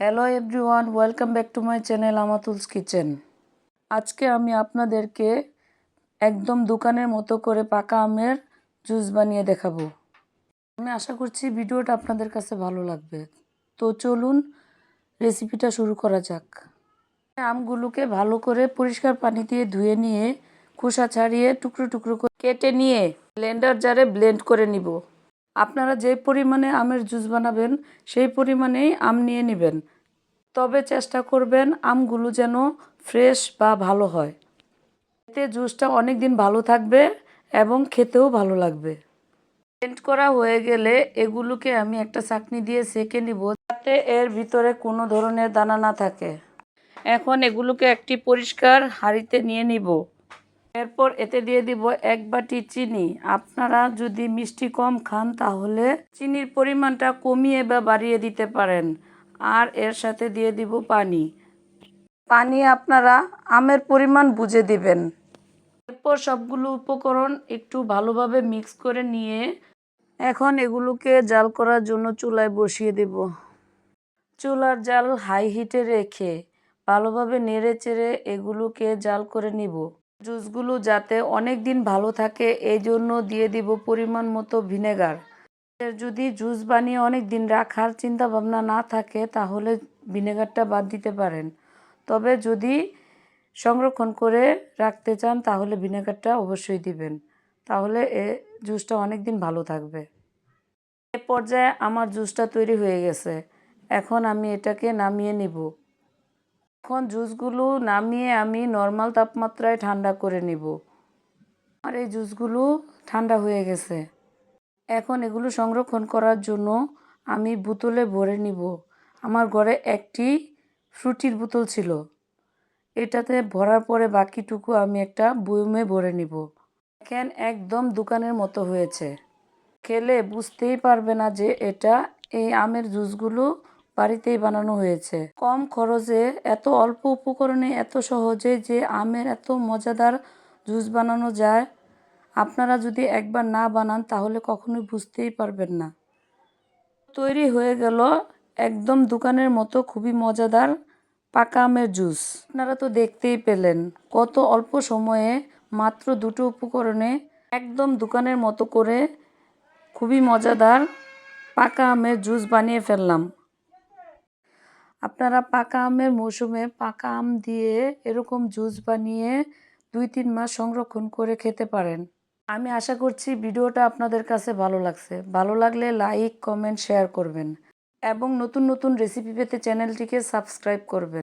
Hello everyone welcome back to my channel Amatul's kitchen আজকে আমি আপনাদেরকে একদম দোকানের মতো করে পাকা আমের জুস বানিয়ে দেখাবো। আমি আশা করছি ভিডিওটা আপনাদের কাছে ভালো লাগবে। তো চলুন রেসিপিটা শুরু করা যাক। আমগুলোকে ভালো করে পরিষ্কার পানি দিয়ে ধুয়ে নিয়ে খোসা ছাড়িয়ে টুকরো টুকরো করে কেটে নিয়ে ব্লেন্ডার জারে ব্লেন্ড করে নিব। আপনারা যে পরিমাণে আমের জুস বানাবেন, সেই পরিমাণেই আম নিয়ে নেবেন। তবে চেষ্টা করবেন আমগুলো যেন ফ্রেশ বা ভালো হয়। এতে জুসটা অনেক দিন ভালো থাকবে এবং খেতেও ভালো লাগবে। ব্লেন্ড করা হয়ে গেলে এগুলোকে আমি একটা চাকনি দিয়ে সেকে নিব যাতে এর ভিতরে কোনো ধরনের দানা না থাকে। এখন এগুলোকে একটি পরিষ্কার হাঁড়িতে নিয়ে নিব। এরপর এতে দিয়ে দিব এক বাটি চিনি। আপনারা যদি মিষ্টি কম খান, তাহলে চিনির পরিমাণটা কমিয়ে বা বাড়িয়ে দিতে পারেন। আর এর সাথে দিয়ে দিব পানি। পানি আপনারা আমের পরিমাণ বুঝে দিবেন। এরপর সবগুলো উপকরণ একটু ভালোভাবে মিক্স করে নিয়ে এখন এগুলোকে জাল করার জন্য চুলায় বসিয়ে দেব। চুলার জাল হাই হিটে রেখে ভালোভাবে নেড়ে চেড়ে এগুলোকে জাল করে নিব। জুসগুলো যাতে অনেক দিন ভালো থাকে এই জন্য দিয়ে দিব পরিমাণ মতো ভিনেগার। যদি জুস বানিয়ে অনেক দিন রাখার চিন্তা ভাবনা না থাকে, তাহলে ভিনেগারটা বাদ দিতে পারেন। তবে যদি সংরক্ষণ করে রাখতে চান, তাহলে ভিনেগারটা অবশ্যই দিবেন। তাহলে এ জুসটা অনেক দিন ভালো থাকবে। এ পর্যায়ে আমার জুসটা তৈরি হয়ে গেছে। এখন আমি এটাকে নামিয়ে নিব। এখন জুসগুলো নামিয়ে আমি নর্মাল তাপমাত্রায় ঠান্ডা করে নিব। আর এই জুসগুলো ঠান্ডা হয়ে গেছে। এখন এগুলো সংরক্ষণ করার জন্য আমি বোতলে ভরে নিব। আমার ঘরে একটি ফ্রুটির বোতল ছিল। এটাতে ভরার পরে বাকিটুকু আমি একটা বয়মে ভরে নিব। দেখেন, একদম দোকানের মতো হয়েছে। খেলে বুঝতেই পারবে না যে এটা এই আমের জুসগুলো বাড়িতেই বানানো হয়েছে। কম খরচে এত অল্প উপকরণে এত সহজে যে আমের এত মজাদার জুস বানানো যায়, আপনারা যদি একবার না বানান তাহলে কখনোই বুঝতেই পারবেন না। তৈরি হয়ে গেল একদম দোকানের মতো খুবই মজাদার পাকা আমের জুস। আপনারা তো দেখতেই পেলেন কত অল্প সময়ে মাত্র দুটো উপকরণে একদম দোকানের মতো করে খুবই মজাদার পাকা আমের জুস বানিয়ে ফেললাম। আপনারা পাকা আমের মৌসুমে পাকা আম দিয়ে এরকম জুস বানিয়ে দুই তিন মাস সংরক্ষণ করে খেতে পারেন। আমি আশা করছি ভিডিওটা আপনাদের কাছে ভালো লাগছে। ভালো লাগলে লাইক, কমেন্ট, শেয়ার করবেন এবং নতুন নতুন রেসিপি পেতে চ্যানেলটিকে সাবস্ক্রাইব করবেন।